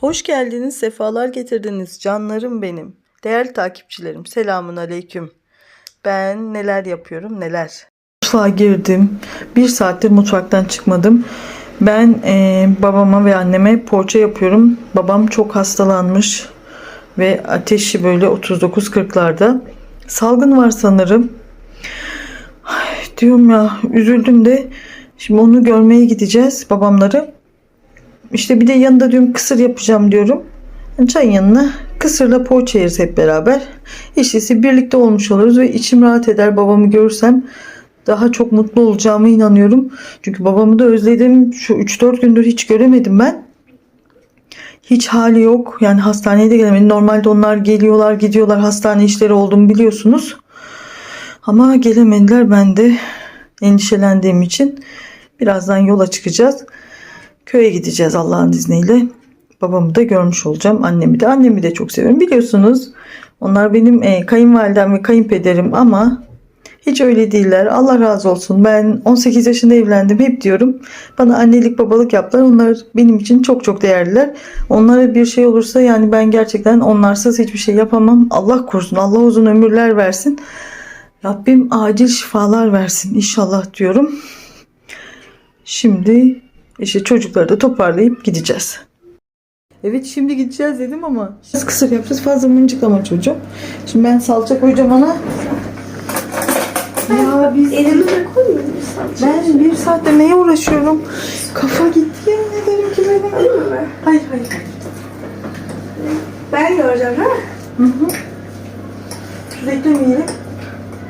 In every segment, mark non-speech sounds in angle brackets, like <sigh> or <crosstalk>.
Hoş geldiniz, sefalar getirdiniz canlarım benim. Değerli takipçilerim, selamun aleyküm. Ben neler yapıyorum, neler. Mutfağa girdim. Bir saattir mutfaktan çıkmadım. Ben eee, babama ve anneme poğaça yapıyorum. Babam çok hastalanmış ve ateşi böyle 39-40'larda. Salgın var sanırım. Ay, diyorum ya, üzüldüm de. Şimdi onu görmeye gideceğiz babamları. İşte bir de yanında diyorum kısır yapacağım diyorum. Çayın yanına kısırla poğaça yeriz hep beraber. İşte birlikte olmuş oluruz ve içim rahat eder babamı görürsem daha çok mutlu olacağıma inanıyorum. Çünkü babamı da özledim. Şu 3-4 gündür hiç göremedim ben. Hiç hali yok. Yani hastaneye de gelemedim. Normalde onlar geliyorlar gidiyorlar. Hastane işleri olduğunu biliyorsunuz. Ama gelemediler. Ben de endişelendiğim için birazdan yola çıkacağız. Köye gideceğiz Allah'ın izniyle. Babamı da görmüş olacağım. Annemi de. Annemi de çok seviyorum. Biliyorsunuz onlar benim e, kayınvalidem ve kayınpederim ama hiç öyle değiller. Allah razı olsun. Ben 18 yaşında evlendim. Hep diyorum. Bana annelik babalık yaptılar. Onlar benim için çok çok değerliler. Onlara bir şey olursa yani ben gerçekten onlarsız hiçbir şey yapamam. Allah korusun. Allah uzun ömürler versin. Rabbim acil şifalar versin inşallah diyorum. Şimdi işte çocukları da toparlayıp gideceğiz. Evet şimdi gideceğiz dedim ama biraz kısır yapacağız. Fazla mıncıklama çocuğum. Şimdi ben salça koyacağım ona. Ya biz Elimize koymuyor muyuz salça? ben bir saatte neye uğraşıyorum? Kafa gitti yemin ederim ki benim. Değil mi? Hayır hayır. Ben değil mi? Hı hı. Tuz eklemeyelim.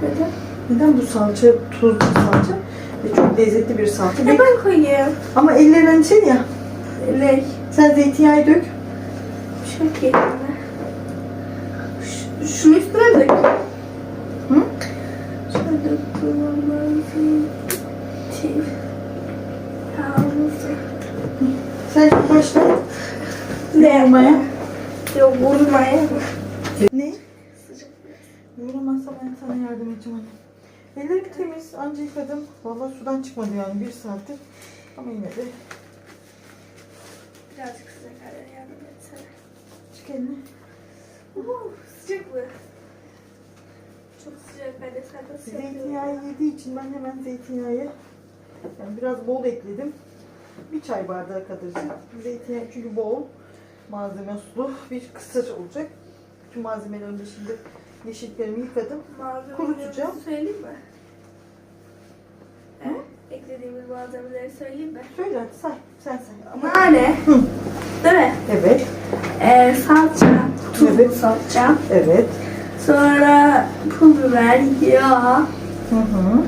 Neden? Neden bu salça tuzlu salça? Lezzetli bir salça. Ya ben koyayım. Ama ellerin şey ya. Ne? Sen zeytinyağı dök. Şöyle elime. Ş- Şunun üstüne dök. Hı? Şöyle döktüm. Çiğ. Yalnız. Sen başla. Ne Yoğurmaya. Yok vurmaya. Ne? Yoğuramazsa ben sana yardım edeceğim anne. Ellerim temiz, anca yıkadım. Valla sudan çıkmadı yani bir saattir. Ama yine de Birazcık sıcak hale yardım etsene. çık elini. Sıcak mı? Çok sıcak. Ben de sen nasıl Zeytinyağı yediği için ben hemen zeytinyağı yani biraz bol ekledim. Bir çay bardağı kadar zeytinyağı çünkü bol malzeme sulu bir kısır olacak. Bütün malzemelerimi de şimdi yeşilliklerimi yıkadım. Malzemeleri Kurutacağım. Söyleyeyim mi? Eklediğimiz malzemeleri söyleyeyim mi? Söyle hadi say, sen say. Ama Nane. Değil mi? evet, Ee, salça. Tuzlu Evet. salça. evet. Sonra pul biber, yağ. Hı hı.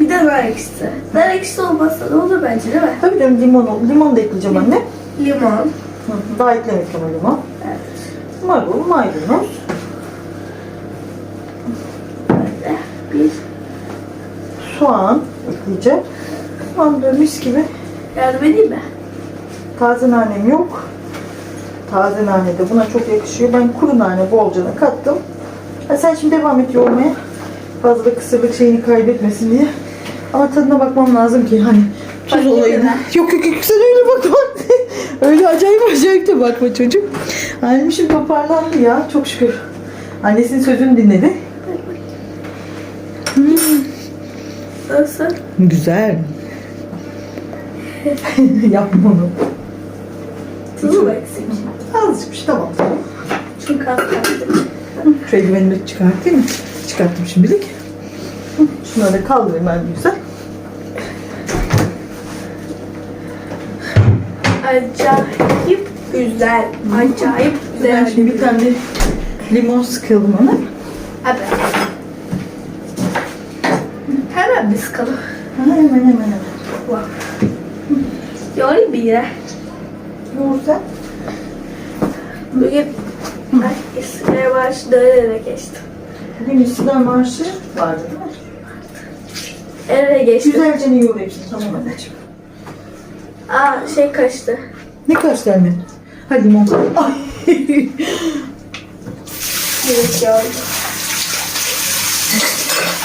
Bir de nar ekşisi. Nar ekşisi olmazsa da olur bence değil mi? Tabii canım limon, limon da ekleyeceğim anne. Limon. Hı. Daha eklemedim ama limon. Evet. Marul, maydanoz. Böyle bir. Soğan ekleyeceğim. Soğan da mis gibi. Yardım edeyim mi? Taze nanem yok. Taze nane de buna çok yakışıyor. Ben kuru nane bolca da kattım. Ha, sen şimdi devam et yoğurmaya. Fazla kısırlık şeyini kaybetmesin diye. Ama tadına bakmam lazım ki hani tuz etmeden. Yok yok yok sen öyle bakma. <laughs> öyle acayip acayip de bakma çocuk. Halmişim toparlandı ya çok şükür. Annesinin sözünü dinledi. Nasıl? Güzel. <laughs> Yapma onu. Tuzu mu eksik? Azıcık bir şey tamam. Çünkü az kaldı. Şu eldivenleri çıkartayım mı? Çıkarttım şimdilik. Şunları da kaldırayım ben güzel. Acayip güzel. Acayip güzel. Ben şimdi bir tane limon sıkalım ona. Hadi. Sıkalım. Ha, hemen hemen hemen. Bak. Yoğurayım bir yere. Yoğur sen. Bugün ay, İsmail Marşı dönerek geçtim. Bugün İstiklal Marşı vardı değil mi? Nereye geçtim? Güzelce yoğur hepsini. Tamam anneciğim. Aa şey kaçtı. Ne kaç anne? Ha limon. Ay. <laughs> Evet yoğurdum.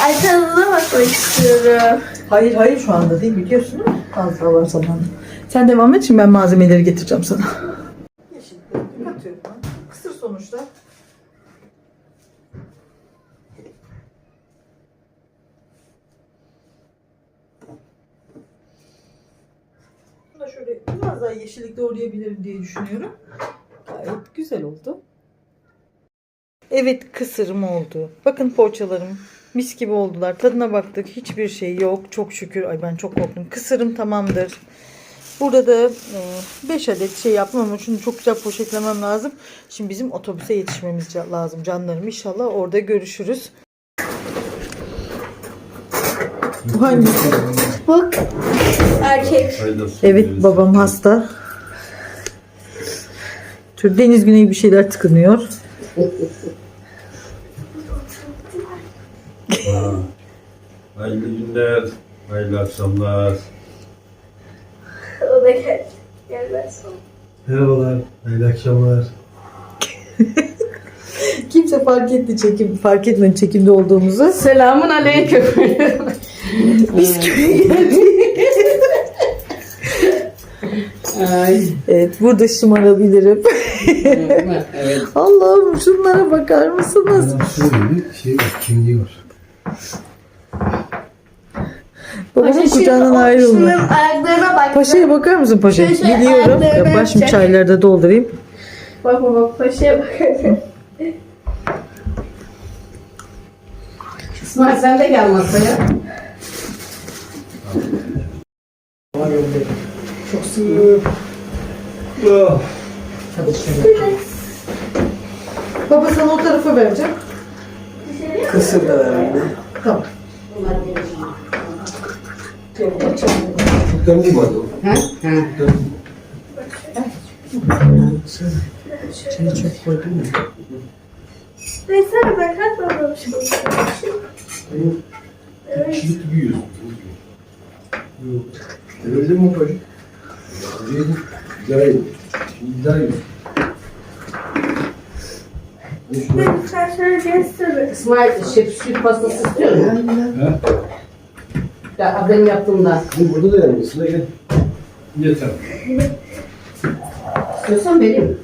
Ay tadına bakmak istiyorum. hayır hayır şu anda değil biliyorsun değil mi? Az var zamanı. Sen devam et şimdi ben malzemeleri getireceğim sana. Yeşil atıyorum ben. Kısır sonuçta. Bunu da şöyle biraz daha yeşillik doğrayabilirim diye düşünüyorum. Gayet güzel oldu. Evet kısırım oldu. Bakın poğaçalarım mis gibi oldular. Tadına baktık. Hiçbir şey yok. Çok şükür. Ay ben çok korktum. Kısırım tamamdır. Burada da 5 adet şey yapmam ama şunu çok güzel poşetlemem lazım. Şimdi bizim otobüse yetişmemiz lazım canlarım. İnşallah orada görüşürüz. Bu hangisi? Bak. Erkek. Evet babam hasta. Tür deniz güneyi bir şeyler tıkınıyor. Hayırlı günler, hayırlı akşamlar. O da gel. Gelmez. Merhabalar, hayırlı akşamlar. <laughs> Kimse fark etti çekim fark etmedi çekimde olduğumuzu. Selamun aleyküm. <laughs> Biz köye geldik. Ay. Evet burada şımarabilirim. evet. <laughs> Allah'ım şunlara bakar mısınız? Şöyle bir şey var, kimliği var. Babamın kucağından ayrılma. Ayaklarına bak. Paşa'ya bakar mısın paşa? Şöyle şöyle Biliyorum. Ya mı çek. çaylarda doldurayım. Bak bak bak paşaya bak. İsmail sen de gel masaya. Çok sıkı. Baba sana o tarafa vereceğim. Kısır da verelim. Tamam. Çok değil mi adı? Ha? Ha. Çayı çok koydun mu? Veysel bakalım şu Evet. Kişilik gibi yiyorsun. Yok. Verebilir mi hocam? Yedim. Güzel yedim. Şimdi güzel yedim. Sen şöyle göster. İsmail şef süt pastası istiyor musun? Ha? Ya benim yaptığımda. Bu burada da. Sıra gel. Yeter. İstiyorsan vereyim.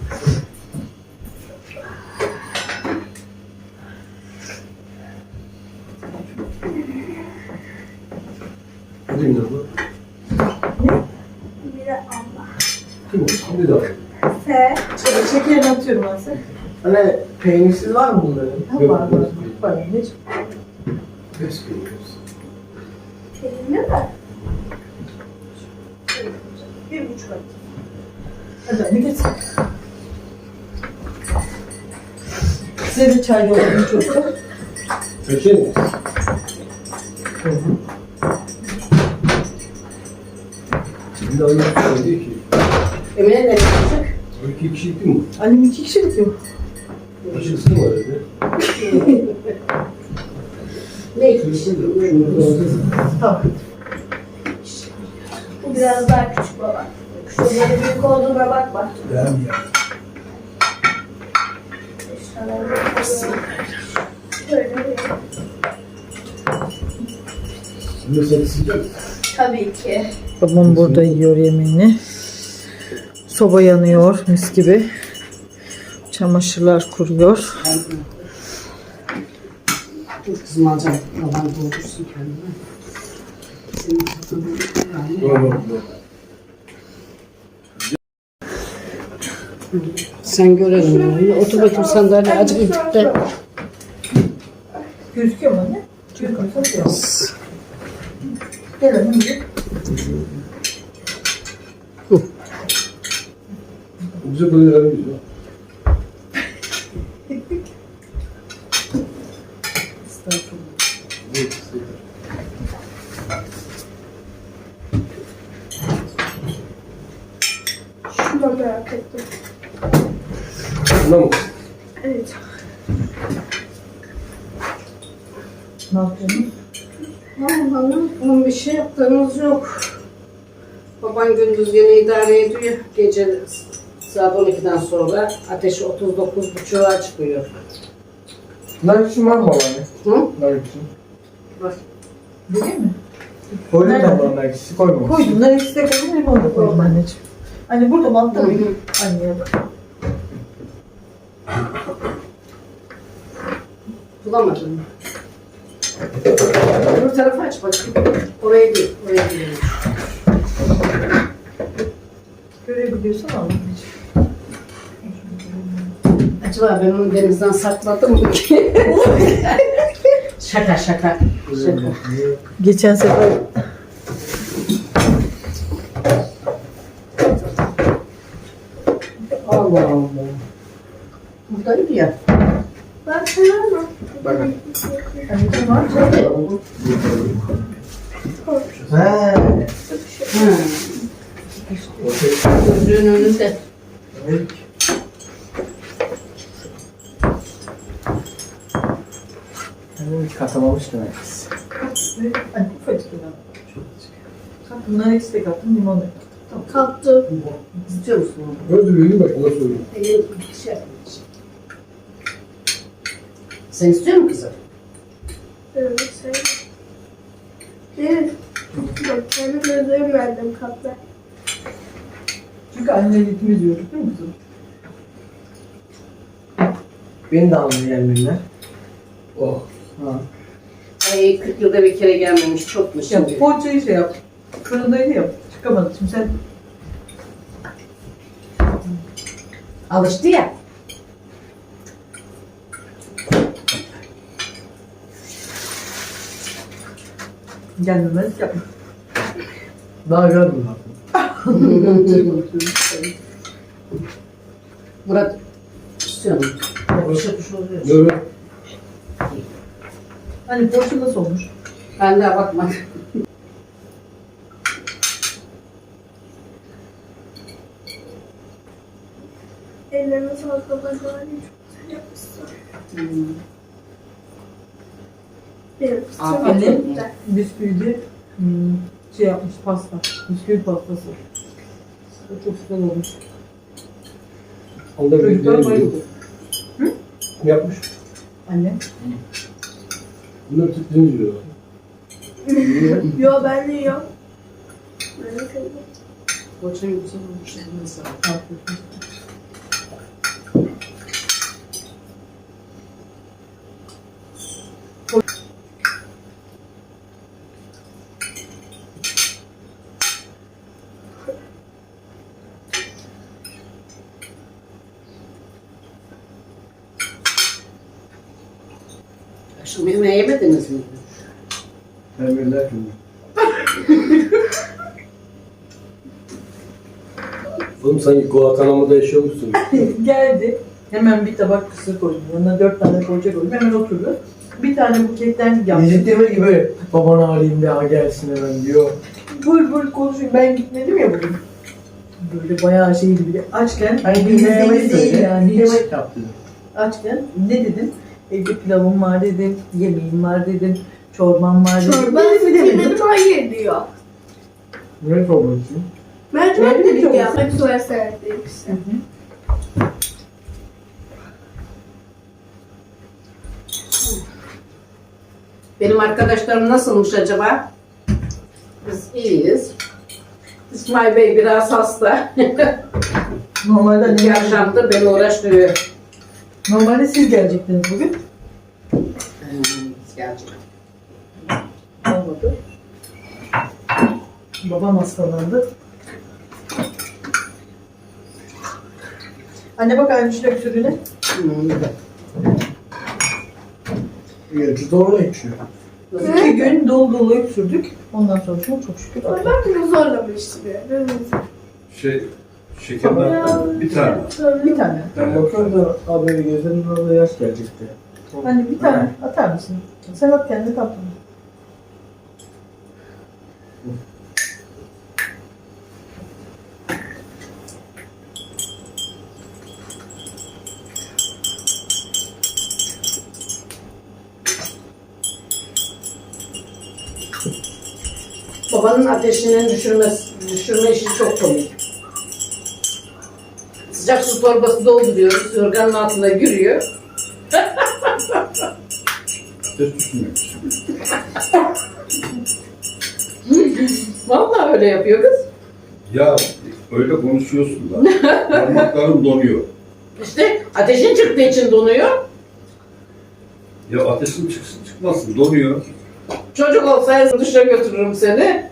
Hadi yine bu. Bir de Allah. Kim o? Şimdi de al. Se. Şekerini atıyorum ben size. Hani peynirsiz var mı bunların? Ha, var var. Var anneciğim. Hepsi hepsi. Kelime de. Bir buçuk ay. Hadi anne geç. Size de çay doldurayım çocuklar. Peki mi? Şimdi anlatıyorum diyor ki. Emine ne yapacak? O iki kişilik mi? Annem iki kişilik yok. Mı var evde? <laughs> Ne? Bu biraz daha küçük baba. Şunların büyük olduğuna bakma. Ben ya. Tabii ki. Babam burada yiyor yemeğini. Soba yanıyor mis gibi. Çamaşırlar kuruyor. Dur kızım alacağım. Baban doldursun kendine. Sen görelim. ya. Otur bakayım sandalye acık ipte. Gözüküyor mu anne? Gözüküyor. Gel annem gel. Bize böyle vermiyor. Şunu merak ettim. Tamam. Evet. Ne yapıyorsun? Hanım, onun bir şey yaptığımız yok. Baban gündüz yine idare ediyor. Gece saat 12'den sonra ateşi 39.5'a çıkıyor. Nar için var mı babaanne? Hı? Nar için. Bak. Değil mi? Koydun mu Nereden? bana ikisi koymamış. Koydum. Nar ikisi de koydum. Limon da koydum anneciğim. Anne burada mantı mı? Anneye bak. Bulamadın mı? Öbür tarafı aç bakayım. Oraya değil, oraya değil. Görebiliyorsan al. Acaba ben onu denizden sakladım mı ki? şaka şaka. Şaka. Geçen sefer Allah Allah. Buradaydı ya. Ben seviyorum. Bakın. anneciğim var. He. Hı. Gözlüğün önünde. Evet. Yani hiç katamamış demek. Anne ufacık olan. Bak bunların ikisi de kattım limon da kattım. Kaptım. İstiyor musun onu? Gördü bilgi bak ona soruyor. Elin bir şey yapmış. Sen istiyor musun kızım? Evet, seviyorum. Evet. Bak, kendi gözlerim verdim kapta. Çünkü anneyle ikimiz yiyorduk değil mi kızım? Beni de almaya gelmediler. Oh. Ha. Ay 40 yılda bir kere gelmemiş çok mu Ya şimdi? poğaçayı şey yap. Fırındaydı ya. Çıkamadı. Şimdi sen Alıştı ya. gelmemez yapma. Daha görmedim. Murat istiyor musun? Yapışa tuş oluyor. Evet. Hani poğaça nasıl olmuş? Ben daha bakmadım. Ellerine sağlık babacığım. Çok güzel yapmışsın. Hmm. Benim olsun. çok güzel. Hmm, şey yapmış pasta. Bisküvi pastası. O çok güzel olmuş. Bir Çocuklar bayıldı. Kim yapmış? Anne. Bunlar tüplerini diyor. Yo ben de yiyorum. Ben de seviyorum. Koçun güzel olmuş. eline sağlık. Akşam yemeği yemediniz mi? Vermediler şimdi. <laughs> Oğlum sanki Guantanamo'da yaşıyormuşsun. <laughs> Geldi. Hemen bir tabak kısır koydum. Yanına dört tane poğaça koydum. Hemen oturdu. Bir tane buketten yaptım. Necip Demir gibi babanı arayayım bir daha gelsin hemen diyor. Buyur buyur konuşayım. Ben gitmedim ya bugün. Böyle bayağı şey gibi. Açken, Hani bir yemek değil yani. Bir Hiç. yemek yaptı. Açken ne dedim? Evde pilavım var dedim. Yemeğim var dedim. Çorbam var dedim. Çorba Dedim, demedim. dedim hayır diyor. Ne sormuşsun? Mercimek dedik çok ya. Hep soya işte. Benim arkadaşlarım nasılmış acaba? Biz iyiyiz. İsmail Bey biraz hasta. Normalde <laughs> İki akşamdır beni uğraştırıyor. Normalde siz gelecektiniz bugün. Gelecek. Olmadı. Babam hastalandı. Anne bak aynı öksürüğüne. Hmm. Gerçi doğru içiyor. İki gün dolu dolu öksürdük. Ondan sonra çok çok şükür. atlattık. Ben bunu zorlamıştım ya. Şey, şekerden bir tane. Bir tane. Ben bakıyorum da haberi gözlerinin orada yaş gelecekti. Hani bir tane atar mısın? Sen at kendi tatlını. Babanın ateşinin düşürmesi, düşürme işi çok komik. Sıcak su torbası dolduruyoruz, yorganın altına giriyor. Ateş düşmüyor. Vallahi öyle yapıyor kız. Ya öyle konuşuyorsun da parmakların donuyor. İşte ateşin çıktığı için donuyor. Ya ateşin çıksın çıkmasın donuyor. Çocuk olsaydı duşa götürürüm seni.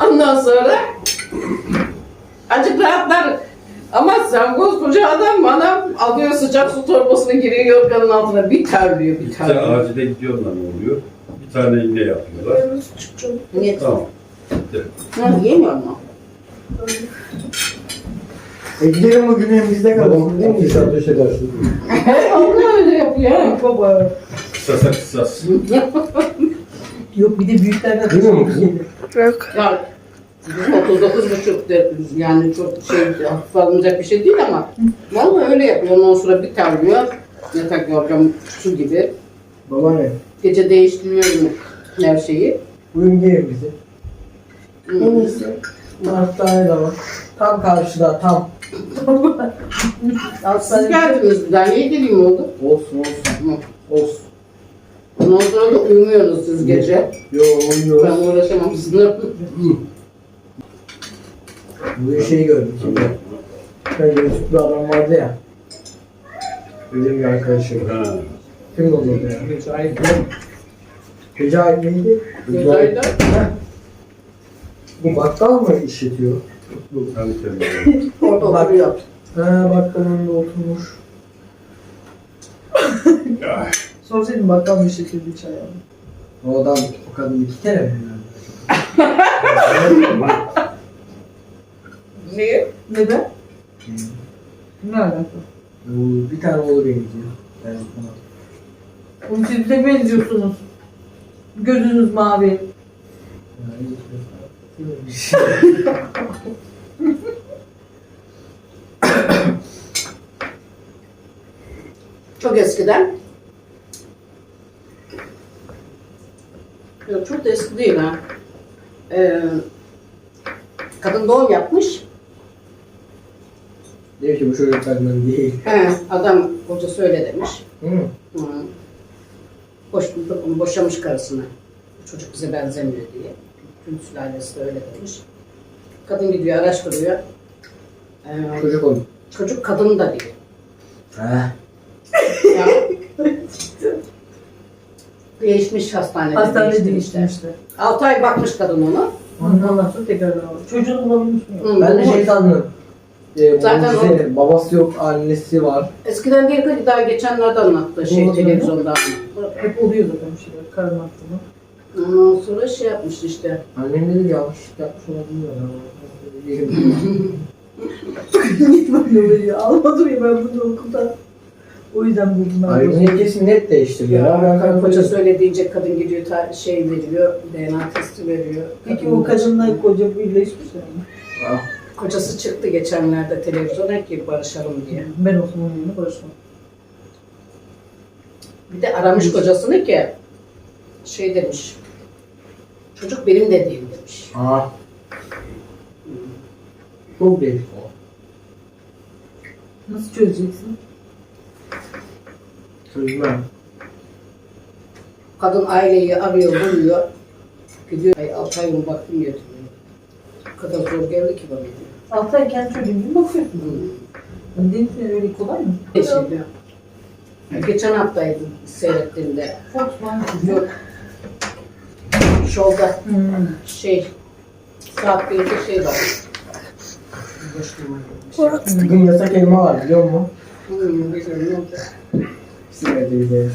<laughs> Ondan sonra acık rahatlar. Ama sen koskoca adam bana alıyor sıcak su torbasını giriyor yorganın altına bir terliyor bir Bir tane terliyor. acile gidiyorlar ne oluyor? Bir tane iğne yapıyorlar. Niye? Tamam. Ha, yemiyor mu? E gidelim bugün hem bizde kalsın değil mi? bir saat edersin. Allah öyle yapıyor. ha. Baba. Kısasa kısas. Yok bir de büyüklerden Duymuyor musun kızım? Yok. Ya bizim 39 buçuk de- yani çok şey hafif alınacak bir şey değil ama vallahi öyle yapıyor. Ondan sonra bir terliyor. Yatak yorgan su gibi. Babaanne. Gece değiştiriyorum her şeyi. Bugün gelin bize. Hmm. Hastane de var. Tam karşıda tam. <laughs> Siz geldiniz bir daha. Niye geleyim oldu? Olsun olsun. Hı. Olsun. Ondan sonra da uyumuyorsunuz siz gece. Yo. Ben uğraşamam sizinle. Bu şeyi gördüm şimdi. Ben gözlüklü adam vardı ya. Benim bir arkadaşım. Ha. Kim oluyordu ya? Mücahit? Mücahit neydi? Güzeldi. Bu bakkal mı işletiyor? Hadi kendine. <laughs> Orada Bak. oturuyor. Ha bakkalın önünde oturmuş. <laughs> Sorsaydın bakkal bir şekilde çay aldım. O adam o kadın iki kere mi? <laughs> Niye? Neden? Ne alaka? Bu bir tane oğlu benziyor. Ben ona. Oğlum siz bize benziyorsunuz. Gözünüz mavi. Çok eskiden. Yok çok da eski değil ha. Ee, kadın doğum yapmış. Diyor ki bu çocuk benden değil. He, adam kocası öyle demiş. Hı. Hı. Boş, boşamış karısını. Bu çocuk bize benzemiyor diye. Tüm sülalesi de öyle demiş. Kadın gidiyor araştırıyor. Ee, Çocuk oldu. çocuk kadın da değil. Ha. Ya. Değişmiş hastanede. Hastanede değiştirmişler. değiştirmişler. 6 ay bakmış kadın ona. Ondan sonra tekrar. Çocuğunu bulabilmiş miyim? Hı, Ben de şey sandım. Ee, Zaten o... babası yok, annesi var. Eskiden değil ki daha geçenlerde anlattı şey Doğru, televizyonda. Hep oluyor zaten bir şeyler. Karın aklıma. Ondan sonra şey yapmış işte. Annem dedi yanlışlık yapmış olabilir. Niye böyle oluyor? Almadım ya ben bunu okulda. O yüzden buldum ben. Hayır, bunu. kesin net değiştiriyor. Ya, ben karı ben koca söylediğince kadın gidiyor ta- şey veriyor, DNA testi veriyor. Peki Kadın- o kadınla koca birleşmişler mi? Ah, Kocası çıktı geçenlerde televizyona ki barışalım diye. Ben onun yerine barışmam. Bir de aramış kocasını ki şey demiş. Çocuk benim de değil demiş. Aa. Çok değişik o. Nasıl çözeceksin? Çözmem. Kadın aileyi arıyor, buluyor. Gidiyor, ay altı ay mı baktım götürüyor. O kadar zor geldi ki bana. Diyor. Altı ay kendi çocuğun gibi bakıyorsun. Yani Deniz öyle kolay mı? Diyor. Geçen haftaydı seyrettiğimde. Fox var. Yok. Şovda Hmm. şey, saat birde şey var. Bugün yasak elma var biliyor musun? Hmm, bilmiyorum ne olacak. Bizim evde gideriz.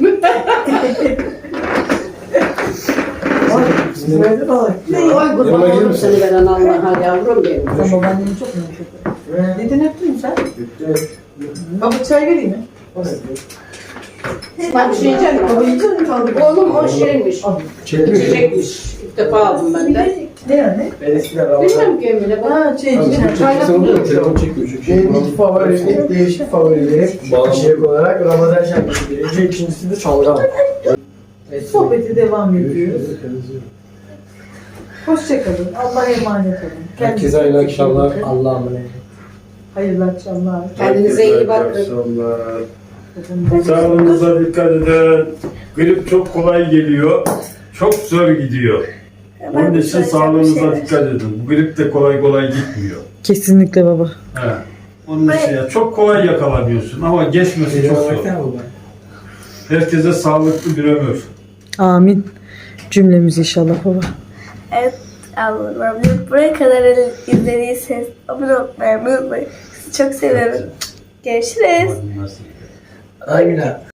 Ay, bizim evde de var. Ay kurban Yanıma gelir misin? seni veren Allah'a yavrum benim. Sen babaanneni çok ediyorum. Ne? Neden öptün sen? Baba çay vereyim mi? Bir şey yiyeceğim Baba mi? yiyecek misin? Kaldır. Oğlum o şeymiş. Al. Çekmiş. İlk defa aldım ben de. Ne yani? Ben eskiden Ramazan. Bilmiyorum ki Emine. bak. Ha şey oluyor mu? Telefon çekmiyor çünkü. Benim iki favorim, değişik favorilerim. Bağlı. İçerik olarak Ramazan şarkısı birinci, ikincisi de çalgam. Sohbeti devam ediyoruz. Hoşçakalın. Allah'a emanet olun. Herkese hayırlı akşamlar. Allah'a emanet olun. Hayırlı akşamlar. Kendinize iyi bakın. Sağlığınıza dikkat edin. Grip çok kolay geliyor. Çok zor gidiyor. Onun için şey Söyle sağlığınıza dikkat edin. Bu grip de kolay kolay gitmiyor. Kesinlikle baba. He. Onun için ya çok kolay yakalanıyorsun ama geçmesi çok zor. Herkese sağlıklı bir ömür. Amin. Cümlemiz inşallah baba. Evet. Allah'ım buraya kadar izlediyseniz abone olmayı unutmayın. Sizi çok seviyorum. Görüşürüz. Aynen.